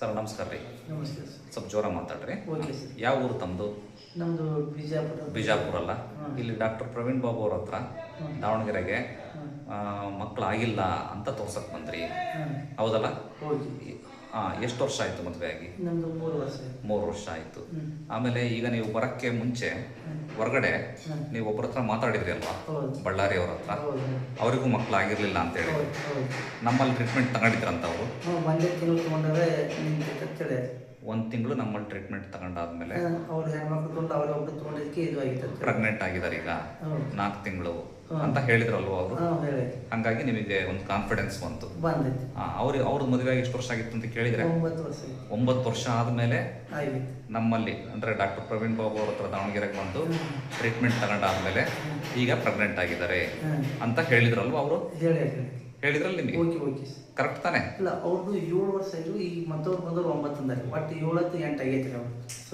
Sir ನಮಸ್ಕಾರ ರೀ. ನಮಸ್ತೆ ಸರ್. ಸ್ವಲ್ಪ ಜೋರ ಮಾತಾಡ್ರಿ. Okay sir. ಯಾವ ಊರು ತಮ್ಮದು ನಮ್ದು ಬಿಜಾಪುರ. ಬಿಜಾಪುರ ಅಲ್ಲ. ಇಲ್ಲಿ ಡಾಕ್ಟರ್ ಪ್ರವೀಣ್ ಬಾಬು ಅವ್ರ ಹತ್ರ ದಾವಣಗೆರೆಗೆ ಮಕ್ಳು ಮಕ್ಕಳು ಆಗಿಲ್ಲ ಅಂತ ತೋರ್ಸಕ್ ಬಂದ್ರಿ. ಹೌದಲ್ಲ? ಹಾಂ ಎಷ್ಟು ವರ್ಷ ಆಯ್ತು ಮದುವೆ ಆಗಿ ನಮ್ಮದು ಮೂರು ವರ್ಷ ಮೂರು ವರ್ಷ ಆಯ್ತು. ಆಮೇಲೆ ಈಗ ನೀವು ಬರಕ್ಕೆ ಮುಂಚೆ ಹೊರಗಡೆ ನೀವು ಒಬ್ಬರ ಹತ್ರ ಮಾತಾಡಿದ್ರಿ ಅಲ್ವಾ? ಬಳ್ಳಾರಿ ಅವ್ರ ಹತ್ರ? ಅವರಿಗೂ ಮಕ್ಕಳು ಆಗಿರ್ಲಿಲ್ಲ ಅಂತೇಳಿ ನಮ್ಮಲ್ಲಿ ಟ್ರೀಟ್ಮೆಂಟ್ ತಗೊಂಡಿದ್ರಂತ ಅವರು? ಒಂದ್ ತಿಂಗಳು ತೊಗೊಂಡಾರೆ ನಿಂಗೆ ಅಂತೇಳಿ ಒಂದು ತಿಂಗಳು ನಮ್ಮಲ್ಲಿ ಟ್ರೀಟ್ಮೆಂಟ್ ತಗೊಂಡಾದ್ಮೇಲೆ ಅಂತ. ಪ್ರೆಗ್ನೆಂಟ್ ಆಗಿದ್ದಾರೆ ಈಗ. ನಾಲ್ಕು ತಿಂಗಳು. ಅಂತ ಹೇಳಿದ್ರಲ್ವ ಅವರು? ಹಂಗಾಗಿ ನಿಮಗೆ ಒಂದು ಕಾನ್ಫಿಡೆನ್ಸ್ ಬಂತು. ಅವ್ರಿಗೆ ಅವ್ರ ಮದುವೆ ಎಷ್ಟು ವರ್ಷ ಆಗಿತ್ತು ಅಂತ ಕೇಳಿದ್ರೆ? ಒಂಬತ್ತು ವರ್ಷ ಆದ್ಮೇಲೆ ನಮ್ಮಲ್ಲಿ ಅಂದ್ರೆ ಡಾಕ್ಟರ್ ಪ್ರವೀಣ್ ಬಾಬು ಅವ್ರ ಹತ್ರ ದಾವಣಗೆರೆಗೆ ಬಂದು ಟ್ರೀಟ್ಮೆಂಟ್ ತಗೊಂಡಾದ್ಮೇಲೆ ಈಗ ಪ್ರೆಗ್ನೆಂಟ್ ಆಗಿದ್ದಾರೆ ಅಂತ ಹೇಳಿದ್ರಲ್ವ ಅವರು? ಹೇಳಿದ್ರಲ್ಲ ನಿಮಗೆ ಓಕೆ ಓಕೆ. ಸರ್ ಕರೆಕ್ಟ್ ತಾನೆ? ಇಲ್ಲ ಅವ್ರದ್ದು ಏಳು ವರ್ಷ ಆಯ್ತು ಈಗ ಮತ್ತವ್ರು ಬಂದವ್ರು ಒಂಬತ್ತು ಅಂದಾರೆ ಒಟ್ಟು ಏಳತ್ತು ಎಂಟು ಆಗೈತೆ ಅವ್ರು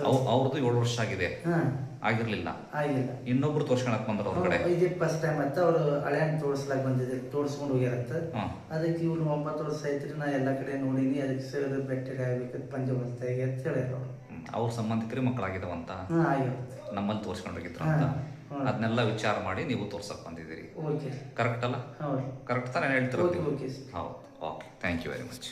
ಅವ್ ಅವ್ರದ್ದು ಏಳು ವರ್ಷ ಆಗಿದೆ. ಹಾಂ. ಆಗಿರ್ಲಿಲ್ಲ. ಆಗಿಲ್ಲ. ಇನ್ನೊಬ್ರು ತೋರ್ಸ್ಕೊಳಕ್ ಬಂದ್ರ ಅವ್ರ ಕಡೆ? ಇದೇ ಫಸ್ಟ್ ಟೈಮ್ ಅಂತ ಅವ್ರು ಹಳೆಯನ್ ತೋರಿಸ್ಲಾಕ್ ಬಂದಿದ್ರು ತೋರಿಸ್ಕೊಂಡು ಹೋಗ್ಯಾರಂತ. ಹ್ಮ್ ಅದಕ್ಕೆ ಇವ್ರು ಒಂಬತ್ತು ವರ್ಷ ಐತ್ರಿ ನಾ ಎಲ್ಲ ಕಡೆ ನೋಡೀನಿ ಅದಕ್ಕೆ ಸರ್ ಬೆಟ್ಟಗೆ ಆಗ್ಬೇಕಂತ ಪಂಚಮಸ್ತಾಗಿ ಅಂತ ಹೇಳಿದ್ರು ಅವ್ರು. ಅವ್ರ ಸಂಬಂಧಿಕರಿ ಮಕ್ಕಳಾಗಿದ್ದಾವಂತ ಹಾಂ ನಮ್ಮನ್ ನಮ್ಮಲ್ಲಿ ತೋರ್ಸ್ಕೊಂಡೋಗಿದ್ರು ಅಂತ ಹಾ. ಅದನ್ನೆಲ್ಲ ವಿಚಾರ ಮಾಡಿ ನೀವು ತೋರ್ಸಕ್ ಬಂದಿದ್ದೀರಿ. ಓಕೆ ಕರೆಕ್ಟ್ ಅಲ್ಲ? ಕರೆಕ್ಟ್ ತಾನೇ ಹೇಳ್ತಿರೋದು ಓಕೆ ಓಕೆ ಹೌದು. Okay thank you very much